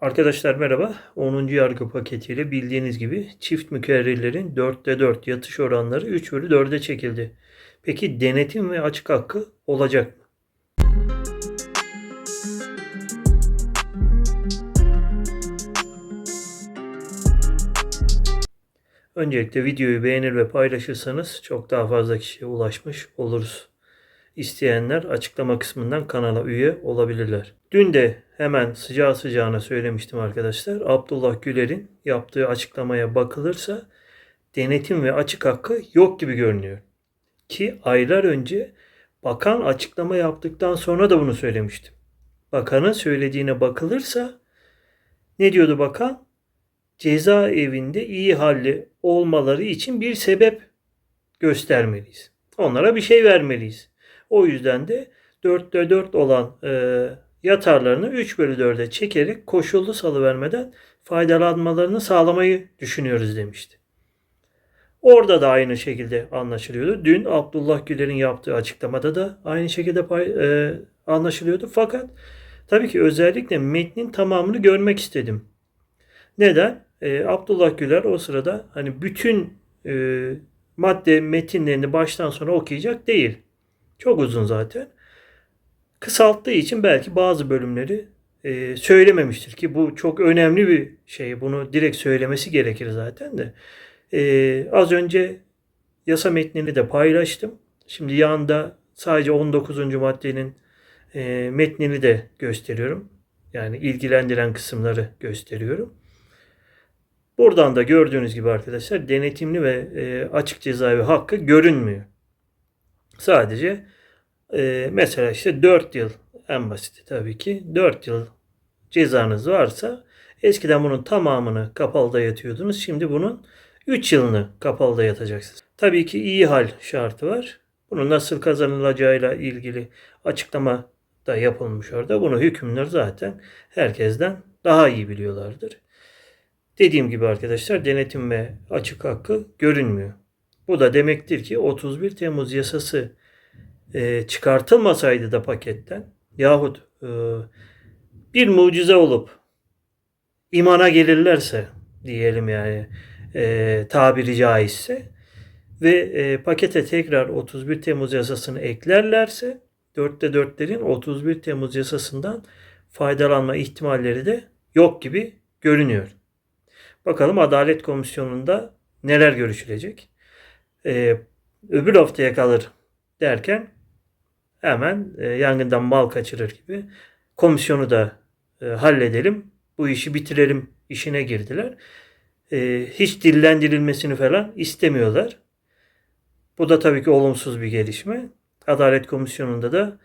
Arkadaşlar merhaba. 10. yargı paketiyle bildiğiniz gibi çift mükerrerlerin 4'te 4 yatış oranları 3 bölü 4'e çekildi. Peki denetim ve açık hakkı olacak mı? Öncelikle videoyu beğenir ve paylaşırsanız çok daha fazla kişiye ulaşmış oluruz. İsteyenler açıklama kısmından kanala üye olabilirler. Dün de hemen sıcağı sıcağına söylemiştim arkadaşlar. Abdullah Güler'in yaptığı açıklamaya bakılırsa denetim ve açık hakkı yok gibi görünüyor. Ki aylar önce bakan açıklama yaptıktan sonra da bunu söylemiştim. Bakanın söylediğine bakılırsa ne diyordu bakan? Cezaevinde iyi halli olmaları için bir sebep göstermeliyiz. Onlara bir şey vermeliyiz. O yüzden de 4'te 4 olan e, yatarlarını 3 bölü 4'e çekerek koşullu salıvermeden faydalanmalarını sağlamayı düşünüyoruz demişti. Orada da aynı şekilde anlaşılıyordu. Dün Abdullah Güler'in yaptığı açıklamada da aynı şekilde pay, e, anlaşılıyordu. Fakat tabii ki özellikle metnin tamamını görmek istedim. Neden? E, Abdullah Güler o sırada hani bütün e, madde metinlerini baştan sona okuyacak değil. Çok uzun zaten. Kısalttığı için belki bazı bölümleri e, söylememiştir ki bu çok önemli bir şey. Bunu direkt söylemesi gerekir zaten de. E, az önce yasa metnini de paylaştım. Şimdi yanında sadece 19. maddenin e, metnini de gösteriyorum. Yani ilgilendiren kısımları gösteriyorum. Buradan da gördüğünüz gibi arkadaşlar denetimli ve e, açık cezaevi hakkı görünmüyor. Sadece e, mesela işte 4 yıl en basiti tabii ki 4 yıl cezanız varsa eskiden bunun tamamını kapalıda yatıyordunuz. Şimdi bunun 3 yılını kapalıda yatacaksınız. Tabii ki iyi hal şartı var. Bunun nasıl kazanılacağıyla ilgili açıklama da yapılmış orada. Bunu hükümler zaten herkesten daha iyi biliyorlardır. Dediğim gibi arkadaşlar denetim ve açık hakkı görünmüyor. Bu da demektir ki 31 Temmuz yasası e, çıkartılmasaydı da paketten yahut e, bir mucize olup imana gelirlerse diyelim yani e, tabiri caizse ve e, pakete tekrar 31 Temmuz yasasını eklerlerse 4'te 4'lerin 31 Temmuz yasasından faydalanma ihtimalleri de yok gibi görünüyor. Bakalım Adalet Komisyonu'nda neler görüşülecek. Ee, öbür haftaya kalır derken hemen e, yangından mal kaçırır gibi komisyonu da e, halledelim, bu işi bitirelim işine girdiler. E, hiç dillendirilmesini falan istemiyorlar. Bu da tabii ki olumsuz bir gelişme. Adalet Komisyonu'nda da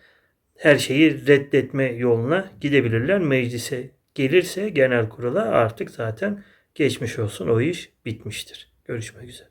her şeyi reddetme yoluna gidebilirler. Meclise gelirse genel kurula artık zaten geçmiş olsun o iş bitmiştir. Görüşmek üzere.